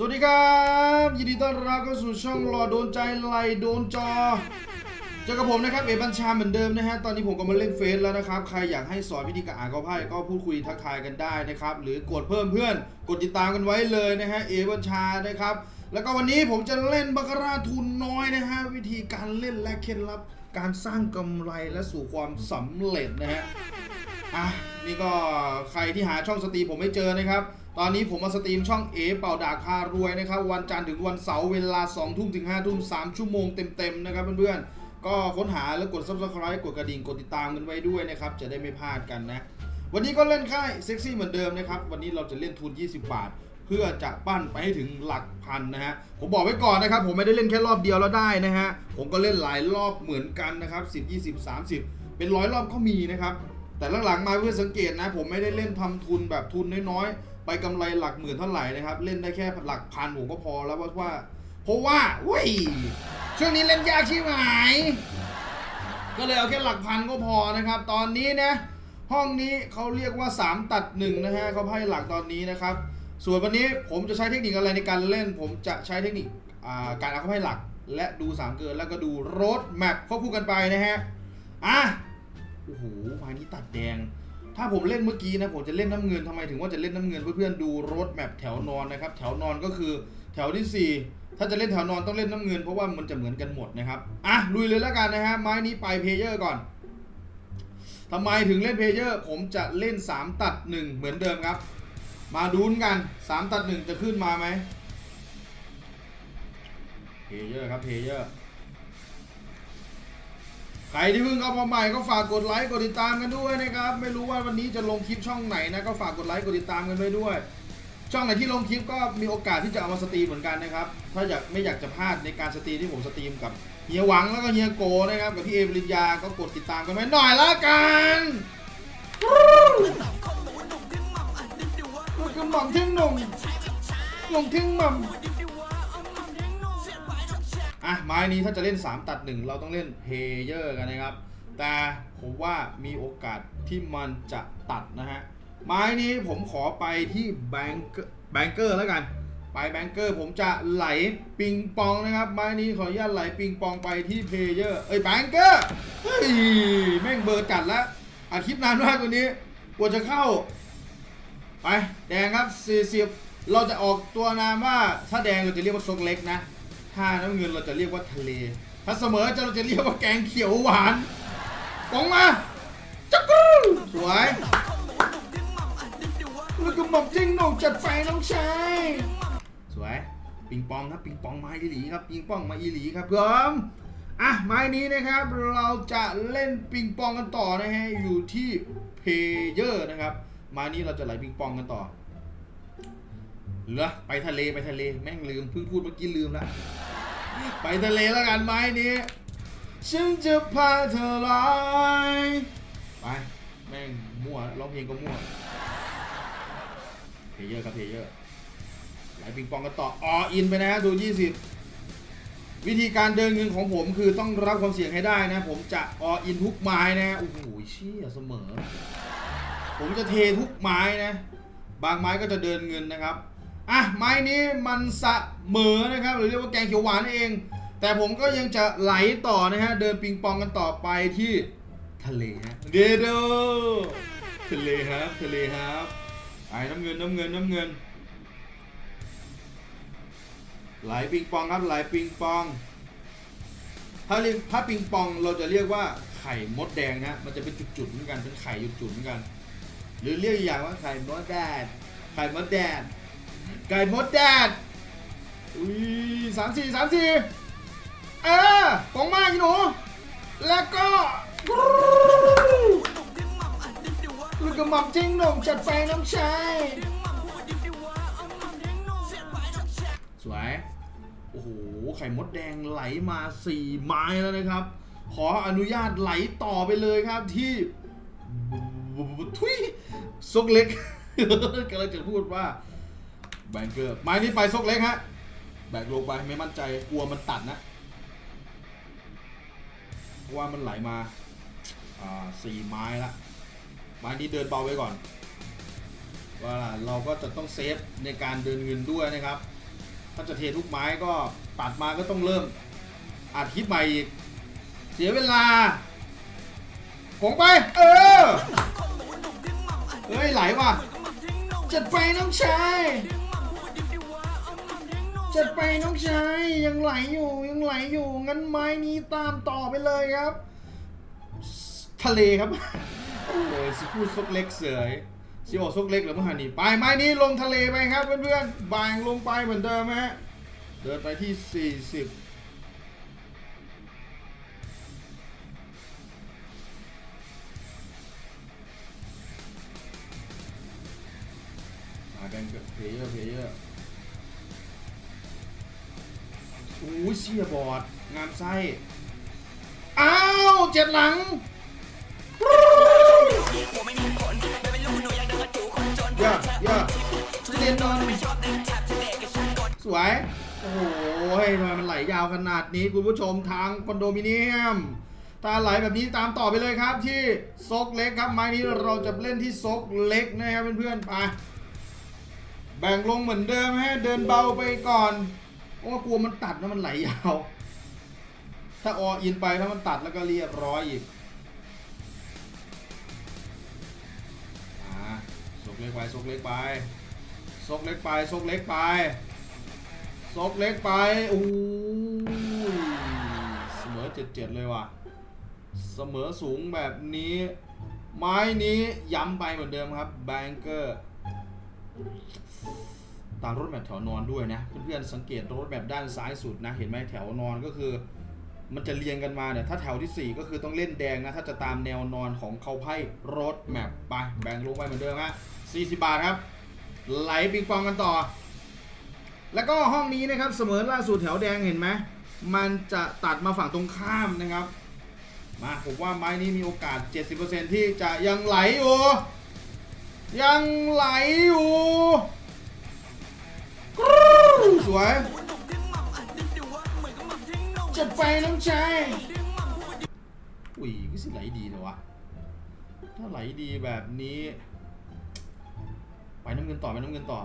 สวัสดีครับ ยินดีต้อนรับเข้าสู่ช่องรอโดนใจไหลโดนจอเจอกับผมนะครับเอบัญชาเหมือนเดิมนะฮะตอนนี้ผมก็มาเล่นเฟซแล้วนะครับ ใครอยากให้สอนวิธีการอ่านกอไพ่ก็พูดคุยทักทายกันได้นะครับ หรือกดเพิ่มเพื่อน กดติดตามกันไว้เลยนะฮะเอบัญชานะครับ แล้วก็วันนี้ผมจะเล่นบาคาร่าทุนน้อยนะฮะวิธีการเล่นและเคล็ดลับ การสร้างกำไรและสู่ความสำเร็จนะฮะอะ นี่ก็ใครที่หาช่องสตรีมผมไม่เจอนะครับ ตอนนี้ผมมาสตรีมช่องเอเป่าดากพารวยนะครับ วันจันทร์ถึงวันเสาร์เวลา2ทุ่มถึง5ทุ่ม3ชั่วโมงเต็มๆนะครับเพื่อนๆ ก็ค้นหาแล้วกด subscribe กดกระดิ่งกดติดตามกันไว้ด้วยนะครับ จะได้ไม่พลาดกันนะ วันนี้ก็เล่นค่ายเซ็กซี่เหมือนเดิมนะครับ วันนี้เราจะเล่นทุน 20 บาท เพื่อจะปั้นไปให้ถึงหลักพันนะฮะ ผมบอกไว้ก่อนนะครับ ผมไม่ได้เล่นแค่รอบเดียวแล้วได้นะฮะ ผมก็เล่นหลายรอบเหมือนกันนะครับ 10 20 30 เป็นร้อยรอบก็มีนะครับ แต่หลังๆมาเพื่อนสังเกตนะ ผมไม่ได้เล่นทำทุนแบบทุนน้อยๆไปกำไรหลักหมื่นเท่าไหร่นะครับ เล่นได้แค่หลักพันผมก็พอแล้วว่าว่าเพราะว่าเว้ยช่วงนี้เล่นยากใช่ไหมก็เลยเอาแค่หลักพันก็พอนะครับ ตอนนี้นะ ห้องนี้เขาเรียกว่า 3 ตัด1นะฮะเขาให้หลักตอนนี้นะครับ ส่วนวันนี้ผมจะใช้เทคนิคอะไรในการเล่น ผมจะใช้เทคนิคการเอาเข้าให้หลัก และดู3เกินแล้วก็ดูรถแมพควบคู่กันไปนะฮะอะ โอ้โหไม้นี้ตัดแดง ถ้าผมเล่นเมื่อกี้นะผมจะเล่นน้ำเงินทำไมถึงว่าจะเล่นน้ำเงินเพื่อนๆดูรถแมพแถวนอนนะครับ แถวนอนก็คือแถวที่ 4 ถ้าจะเล่นแถวนอนต้องเล่นน้ำเงินเพราะว่ามันจะเหมือนกันหมดนะครับอะลุยเลยแล้วกันนะฮะไม้นี้ไปเพเยอร์ก่อนทำไมถึงเล่นเพเยอร์ผมจะเล่น 3 ตัด 1 เหมือนเดิมครับ มาดูนกัน 3 ตัด 1 จะขึ้นมาไหมเพเยอร์ครับเพเยอร์ ใครที่เพิ่งเข้ามาใหม่ก็ฝากกดไลค์กดติดตามกันด้วยนะครับ ไม่รู้ว่าวันนี้จะลงคลิปช่องไหนนะก็ฝากกดไลค์กดติดตามกันไว้ด้วย ช่องไหนที่ลงคลิปก็มีโอกาสที่จะเอามาสตรีมเหมือนกันนะครับ ถ้าอยากไม่อยากจะพลาดในการสตรีมที่ผมสตรีมกับเฮียหวังแล้วก็เฮียโกนะครับกับพี่เอปริญญาก็กดติดตามกันไว้หน่อยละกันมันคือหม่อมทิ้งหนุ่มหนุ่มทิ้งหม่อมอะ ไม้นี้ถ้าจะเล่น 3 ตัด 1 เราต้องเล่นเพย์เยอร์กันนะครับ แต่ผมว่ามีโอกาสที่มันจะตัดนะฮะ ไม้นี้ผมขอไปที่แบงเกอร์แบงเกอร์แล้วกัน ไปแบงเกอร์ผมจะไหลปิงปองนะครับ ไม้นี้ขออนุญาตไหลปิงปองไปที่เพย์เยอร์เอ้ยแบงเกอร์เฮ้ยแม่งเบอร์จัดแล้วอัดคลิปนานมากกว่านี้กว่าจะเข้า ไปแดงครับ 40 เราจะออกตัวนามว่าถ้าแดงเราจะเรียกว่าซกเล็กนะ ถ้าน้ำเงินเราจะเรียกว่าทะเล ถ้าเสมอจะเราจะเรียกว่าแกงเขียวหวานกองมาจักรูสวยแล้วก็บอกจริงหนงจัดไฟน้องชายสวยปิงปองครับปิงปองไม้อีหลีครับปิงปองมาอีหลีครับผมอะไม้นี้นะครับเราจะเล่นปิงปองกันต่อนะฮะอยู่ที่เพเยอร์นะครับไม้นี้เราจะไหลปิงปองกันต่อ เหลือไปทะเลไปทะเลแม่งลืมเพิ่งพูดเมื่อกี้ลืมละไปทะเลแล้วกันไม้นี้ ฉันจะพาเธอลอยไปแม่งมั่วร้องเพลงก็มั่วเพเยอร์ครับเพเยอร์ไหลปิงปองกันต่อออินไปนะฮะดู 20 วิธีการเดินเงินของผมคือต้องรับความเสี่ยงให้ได้นะ ผมจะออินทุกไม้นะโอ้โหเชี่ยเสมอ ผมจะเททุกไม้นะ บางไม้ก็จะเดินเงินนะครับ อะไม้นี้มันสะเหมอนะครับ หรือเรียกว่าแกงเขียวหวานนั่นเอง แต่ผมก็ยังจะไหลต่อนะฮะ เดินปิงปองกันต่อไปที่ทะเลฮะเดโดทะเลครับทะเลครับไอ้น้ำเงินน้ำเงินน้ำเงิน ไหลปิงปองครับไหลปิงปอง ถ้าเรียกถ้าปิงปองเราจะเรียกว่าไข่มดแดงนะ มันจะเป็นจุดๆเหมือนกันเป็นไข่จุดๆเหมือนกัน หรือเรียกอีกอย่างว่าไข่มดแดดไข่มดแดด ไก่มดแดดอุ้ยสามสี่สามสี่เออปองมากหนู แล้วก็ลูกกระหม่อมจริงหนุ่มจัดไฟน้ำชายสวย โอ้โห ไข่มดแดงไหลมาสี่ไม้แล้วนะครับ ขออนุญาตไหลต่อไปเลยครับที่ทุยซกเล็กกำลังจะพูดว่า แบงเกอร์ไม้นี้ไปซกเล็กฮะ แบกลงไปไม่มั่นใจกลัวมันตัดนะเพราะว่ามันไหลมา อ่าสี่ไม้ละไม้นี้เดินเบาไว้ก่อน ว่าเราก็จะต้องเซฟในการเดินเงินด้วยนะครับ ถ้าจะเททุกไม้ก็ตัดมาก็ต้องเริ่มอัดคลิปใหม่อีก เสียเวลาผงไป เออ เฮ้ยไหลว่ะ จัดไปน้องชาย จัดไปน้องชายยังไหลอยู่ยังไหลอยู่งั้นไม้นี้ตามต่อไปเลยครับ ทะเลครับโอ้ยสิพูดซกเล็กเสยสิโอซกเล็กหรือมหานีไปไม้นี้ลงทะเลไปครับเพื่อนๆบางลงไปเหมือนเดิมฮะเดินไปที่ 40มากันกับเพลเยอร์เพลเยอร์ อ้ยเชียบอดงามไส้อ้าวเจ็ดหลังย่าย่าเรียนนอนสวย โอ้โหทำไมมันไหลยาวขนาดนี้คุณผู้ชมทางคอนโดมิเนียมตาไหลแบบนี้ตามต่อไปเลยครับที่ซกเล็กครับไม้นี้เราจะเล่นที่ซกเล็กนะครับเพื่อนๆไปแบ่งลงเหมือนเดิมฮะเดินเบาไปก่อน เพราะว่ากลัวมันตัดแล้วมันไหลยาว ถ้าออินไปถ้ามันตัดแล้วก็เรียบร้อยอีกซกเล็กไปซกเล็กไปซกเล็กไปซกเล็กไปซกเล็กไปอู้ยเสมอเจ็ดเจ็ดเลยว่ะ เสมอสูงแบบนี้ ไม้นี้ย้ำไปเหมือนเดิมครับแบงเกอร์ ตามรถแบบแถวนอนด้วยนะ เพื่อนๆสังเกตรถแบบด้านซ้ายสุดนะ เห็นไหมแถวนอนก็คือ มันจะเรียงกันมาเนี่ยถ้าแถวที่ 4 ก็คือต้องเล่นแดงนะ ถ้าจะตามแนวนอนของเขาไพ่รถแมพไป แบ่งลงไปเหมือนเดิมฮะ40 บาทครับ ไหลปิงปองกันต่อ แล้วก็ห้องนี้นะครับเสมอล่าสุดแถวแดงเห็นไหมมันจะตัดมาฝั่งตรงข้ามนะครับมาผมว่าไม้นี้มีโอกาส 70%ที่จะยังไหลอยู่ยังไหลอยู่ สวยจัดไปน้องชายอุ้ยก็สิไหลดีนะวะ ถ้าไหลดีแบบนี้ ไปน้ำเงินต่อไปน้ำเงินต่อ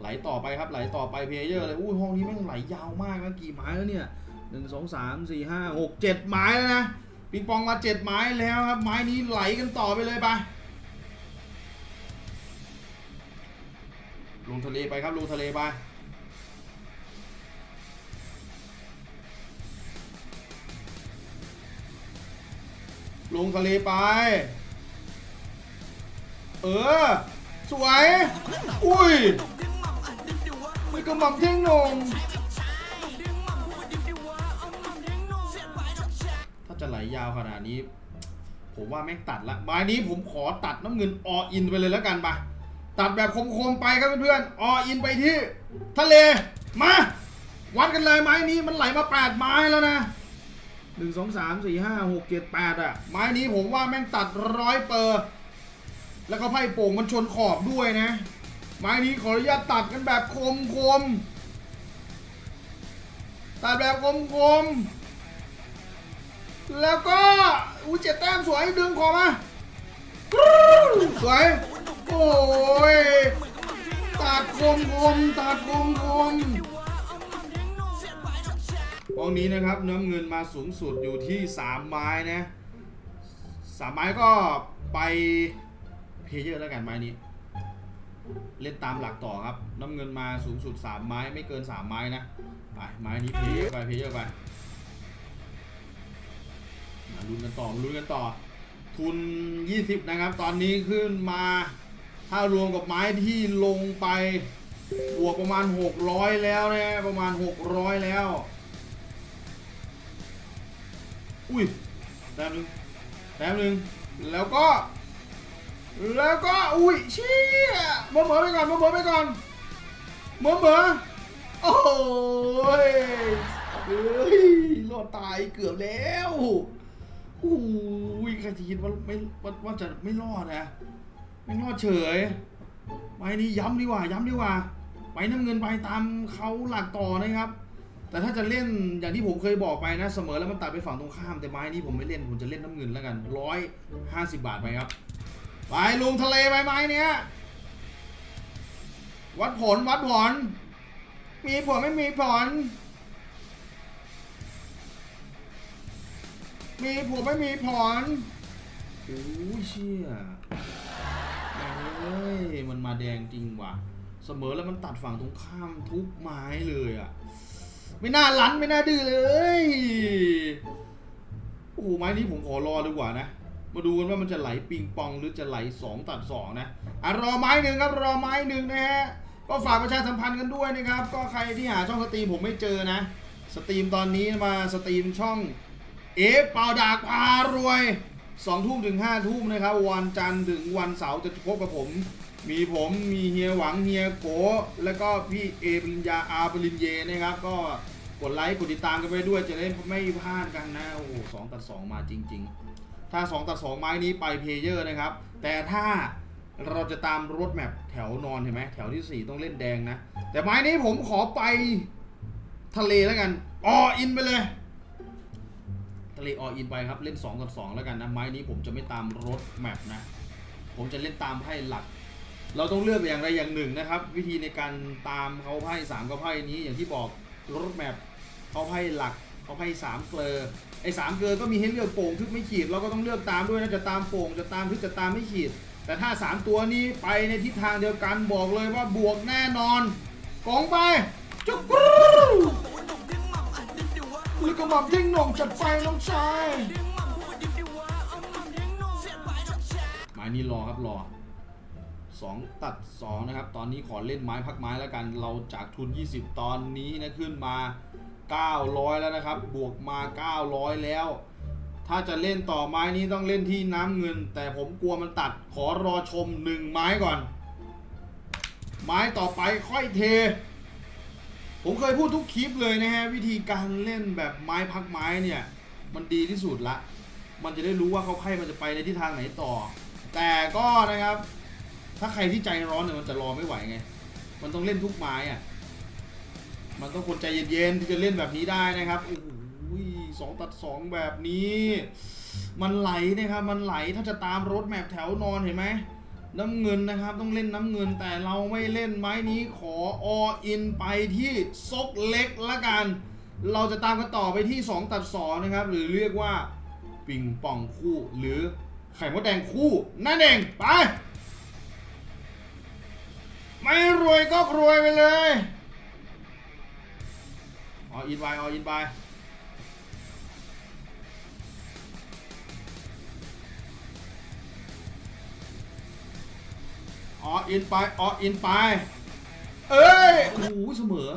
ไหลต่อไปครับไหลต่อไปเพลเยอร์เลยอุ้ยห้องนี้แม่งไหลยาวมากนะกี่ไม้แล้วเนี่ยหนึ่งสองสามสี่ห้าหกเจ็ดไม้แล้วนะปิงปองมาเจ็ดไม้แล้วครับ ไม้นี้ไหลกันต่อไปเลยไปลงทะเลไปครับลงทะเลไป ลงทะเลไป เออ สวย อุ้ยม่กระหม่อมเท่งนง ถ้าจะไหลยาวขนาดนี้ ผมว่าแม่งตัดละไม้นี้ผมขอตัดน้ำเงินออินไปเลยแล้วกันปะตัดแบบคมๆไปครับเพื่อนๆออินไปที่ ทะเล มา วัดกันเลยไม้นี้มันไหลมาแปดไม้แล้วนะ หนึ่งสองสามสี่ห้าหกเจ็ดแปดอะ ไม้นี้ผมว่าแม่งตัดร้อยเปอร์ แล้วก็ไพ่โป่งมันชนขอบด้วยนะ ไม้นี้ขออนุญาตตัดกันแบบคมคมตัดแบบคมคมแล้วก็อุ้ยเจ็ดแต้มสวยดึงขอมาสวย โอ้ยตัดคมคมตัดคมคม องนี้นะครับน้ำเงินมาสูงสุดอยู่ที่3ไม้นะสามไม้ก็ไปเพเยอร์แล้วกันไม้นี้ เล่นตามหลักต่อครับ น้ำเงินมาสูงสุด 3 ไม้ไม่เกิน 3 ไม้นะไปไม้นี้เพเยอร์ไปเพเยอร์ไปมาลุ้นกันต่อมาลุ้นกันต่อ ทุน 20 นะครับ ตอนนี้ขึ้นมา ถ้ารวมกับไม้ที่ลงไปบวกประมาณ 600 แล้วนะประมาณ 600 แล้ว อุ้ยแต้มหนึ่งแต้มหนึ่งแล้วก็ แล้วก็ อุ้ยเชี่ยเหมื่อเหมือไปก่อนเหมื่อเหมือไปก่อนเหมื่อเหมือโอ้ยเฮ้ยรอดตายเกือบแล้วโอ้ยใครจะคิดว่าไม่ว่าว่าจะไม่รอดนะไม่รอดเฉยไปนี่ย้ำดีกว่าย้ำดีกว่าไปน้ำเงินไปตามเขาหลักต่อนะครับ แต่ถ้าจะเล่นอย่างที่ผมเคยบอกไปนะ เสมอแล้วมันตัดไปฝั่งตรงข้ามแต่ไม้นี้ผมไม่เล่นผมจะเล่นน้ำเงินแล้วกันร้อยห้าสิบบาทไปครับไปลงทะเลไปไม้เนี้ยวัดผลวัดผล มีผลไม่มีผล มีผลไม่มีผลโอ้ยเชี่ยเอ้ยมันมาแดงจริงว่ะ เสมอแล้วมันตัดฝั่งตรงข้ามทุกไม้เลยอะ ไม่น่าลั้นไม่น่าดื้อเลย โอ้โหไม้นี้ผมขอรอดีกว่านะ มาดูกันว่ามันจะไหลปิงปองหรือจะไหล2ตัด2นะอะรอไม้หนึ่งครับรอไม้หนึ่งนะฮะก็ฝากประชาสัมพันธ์กันด้วยนะครับ ก็ใครที่หาช่องสตรีมผมไม่เจอนะ สตรีมตอนนี้มาสตรีมช่อง เอฟเป่าดากพารวย2ทุ่มถึง5ทุ่มนะครับ วันจันทร์ถึงวันเสาร์จะพบกับผม มีผมมีเฮียหวังเฮียโกแล้วก็พี่เอปริญญาอาปริญเยนะครับ ก็กดไลค์กดติดตามกันไปด้วยจะได้ไม่พลาดกันนะโอ้โหสองตัดสองมาจริง ๆ ถ้า2ตัด2ไม้นี้ไปเพเยอร์นะครับ แต่ถ้าเราจะตามรถแมพแถวนอนเห็นไหมแถวที่ 4 ต้องเล่นแดงนะ แต่ไม้นี้ผมขอไปทะเลแล้วกันอออินไปเลย ทะเลออินไปครับเล่น2กับ2แล้วกันนะ ไม้นี้ผมจะไม่ตามรถแมพนะ ผมจะเล่นตามไพ่หลัก เราต้องเลือกอย่างใดอย่างหนึ่งนะครับ วิธีในการตามเขาไพ่สามเขาไพ่นี้อย่างที่บอกรถแมพเขาไพ่หลักเขาไพ่สามเกลอไอ้สามเกลอก็มีให้เลือกโป่งทึบไม่ขีด เราก็ต้องเลือกตามด้วยนะจะตามโป่งจะตามทึบจะตามไม่ขีด แต่ถ้าสามตัวนี้ไปในทิศทางเดียวกันบอกเลยว่าบวกแน่นอนกองไปจุกรูมือกระหม่อมทิ้งหน่งจัดไฟน้องชายหมายนี้รอครับรอ 2 ตัด 2 นะครับ ตอนนี้ขอเล่นไม้พักไม้แล้วกัน เราจากทุน 20 ตอนนี้นะขึ้นมา 900 แล้วนะครับ บวกมา 900 แล้ว ถ้าจะเล่นต่อไม้นี้ต้องเล่นที่น้ำเงิน แต่ผมกลัวมันตัดขอรอชม 1 ไม้ก่อน ไม้ต่อไปค่อยเท ผมเคยพูดทุกคลิปเลยนะฮะ วิธีการเล่นแบบไม้พักไม้เนี่ย มันดีที่สุดละ มันจะได้รู้ว่าเขาไพ่มันจะไปในทิศทางไหนต่อ แต่ก็นะครับ ถ้าใครที่ใจร้อนเนี่ยมันจะรอไม่ไหวไง มันต้องเล่นทุกไม้อะมันต้องคนใจเย็นๆที่จะเล่นแบบนี้ได้นะครับโอ้โหสองตัดสองแบบนี้ มันไหลนะครับ มันไหลถ้าจะตามรถแมพแถวนอนเห็นไหมน้ำเงินนะครับต้องเล่นน้ำเงินแต่เราไม่เล่นไม้นี้ขอออินไปที่ซกเล็กละกัน เราจะตามกันต่อไปที่ 2 ตัด 2 นะครับ หรือเรียกว่าปิงปองคู่หรือไข่มดแดงคู่นั่นเองไป ไม่รวยก็รวยไปเลยออินไปออินไปออินไปออินไป เอ้ยโอ้โหเสมอ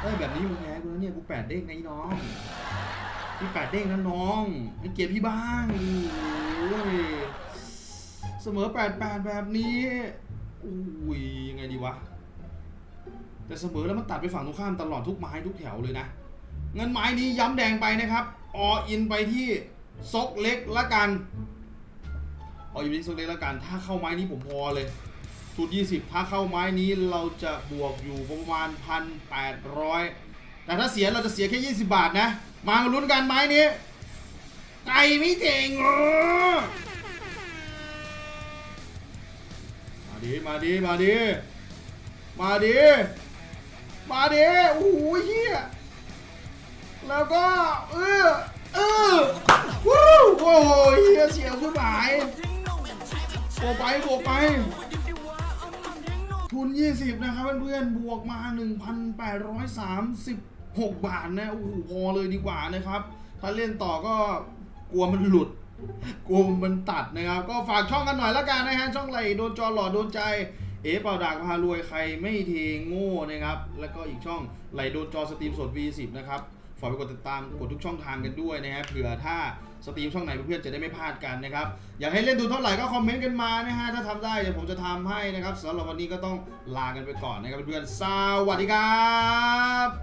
เอ้ยแบบนี้มึงแพ้กูแล้วเนี่ยกูแปดเด้งนะไอ้น้องพี่แปดเด้งนะน้องให้เกียรติพี่บ้างโอ้ยเสมอแปดแปดแบบนี้ อุ้ยยังไงดีวะ แต่เสมอแล้วมันตัดไปฝั่งตรงข้ามตลอดทุกไม้ทุกแถวเลยนะ เงินไม้นี้ย้ำแดงไปนะครับ ออินไปที่ซกเล็กละกัน ออินไปที่ซกเล็กละกัน ถ้าเข้าไม้นี้ผมพอเลยทุน20 ถ้าเข้าไม้นี้เราจะบวกอยู่ประมาณพันแปดร้อยแต่ถ้าเสียเราจะเสียแค่ 20 บาทนะ มาลุ้นกันไม้นี้ไก่ไม่เจ๋งเหร ดีมาดีมาดีมาดิมาดิโอ้โหเฮียแล้วก็เออเออวู้โอ้โหเฮียเสียงผู้หมายโบกไปโบกไปทุน 20 นะครับเพื่อนๆบวกมา 1,836 บาทนะโอ้โหพอเลยดีกว่านะครับ ถ้าเล่นต่อก็กลัวมันหลุด กลัวมันตัดนะครับ ก็ฝากช่องกันหน่อยละกันนะฮะช่องไหลโดนจอหล่อโดนใจ เอ๋เป่าดากพารวยใครไม่เทโง่นะครับ แล้วก็อีกช่องไหลโดนจอสตรีมสด V10 นะครับฝากไปกดติดตามกดทุกช่องทางกันด้วยนะครับเผื่อถ้าสตรีมช่องไหนเพื่อนๆจะได้ไม่พลาดกันนะครับ อยากให้เล่นดูเท่าไหร่ก็คอมเมนต์กันมานะฮะถ้าทำได้เดี๋ยวผมจะทำให้นะครับสำหรับวันนี้ก็ต้องลากันไปก่อนนะครับเพื่อนๆสวัสดีครับ